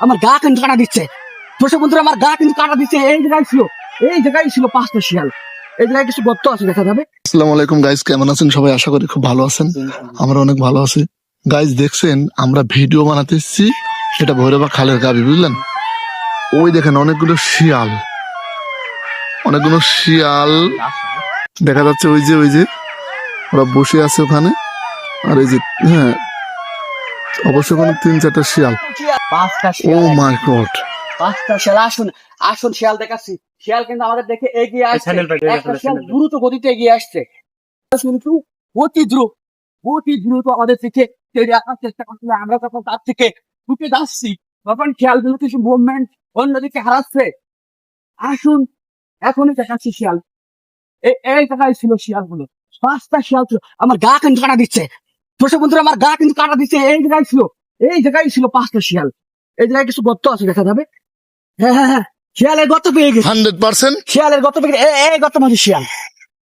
আমার গা কিন্তু কাটা দিচ্ছে। দর্শক বন্ধুরা, আমার গা কিন্তু কাটা দিচ্ছে। এই জায়গায় ছিল, এই জায়গায় ছিল পাঁচটা শিয়াল। এই জায়গায় কিছু গর্ত আছে, দেখা যাবে। আসসালামু আলাইকুম গাইস কেমন আছেন? সবাই আশা করি খুব ভালো আছেন। আমরা অনেক ভালো আছি। গাইস দেখছেন, আমরা ভিডিও বানাতে এসেছি। এটা ভৈরবা খালের গাবি, বুঝলেন? ওই দেখেন, অনেকগুলো শিয়াল। অনেকগুলো শিয়াল। দেখা যাচ্ছে ওই যে ওই যে, ওরা বসে আছে ওখানে। আর এই যে হ্যাঁ অবশ্যই ওখানে তিন চারটা শিয়াল। ও মাই গড পাঁচটা শিয়াল আসুন আসুন শিয়াল দেখাচ্ছি। শিয়াল কিন্তু আমাদের দেখে এগিয়ে আসছে। একটা শিয়াল দ্রুত গতিতে এগিয়ে আসছে। কিন্তু অতি দ্রুত অতি দ্রুত আমাদের থেকে তেড়ে আসার চেষ্টা করছিল আমরা তখন তার থেকে ছুটে যাচ্ছি। তখন শিয়ালগুলো কিছু মুভমেন্ট অন্যদিকে হারাচ্ছে। আসুন এখনই দেখাচ্ছি শিয়াল। এই এই জায়গায় ছিল শিয়ালগুলো। পাঁচটা শিয়াল ছিল। আমার গা কিন্তু কাটা দিচ্ছে। দর্শক বন্ধুরা আমার গা কিন্তু কাটা দিচ্ছে এই জায়গায় ছিল এই জায়গায় ছিল পাঁচটা শিয়াল। এই জায়গায় কিছু গর্ত আছে দেখা যাবে। হ্যাঁ হ্যাঁ হ্যাঁ শিয়ালের গর্ত পেয়ে গেছে। Hundred percent? শিয়ালের গত পেয়ে এই গত মাঝে শিয়াল।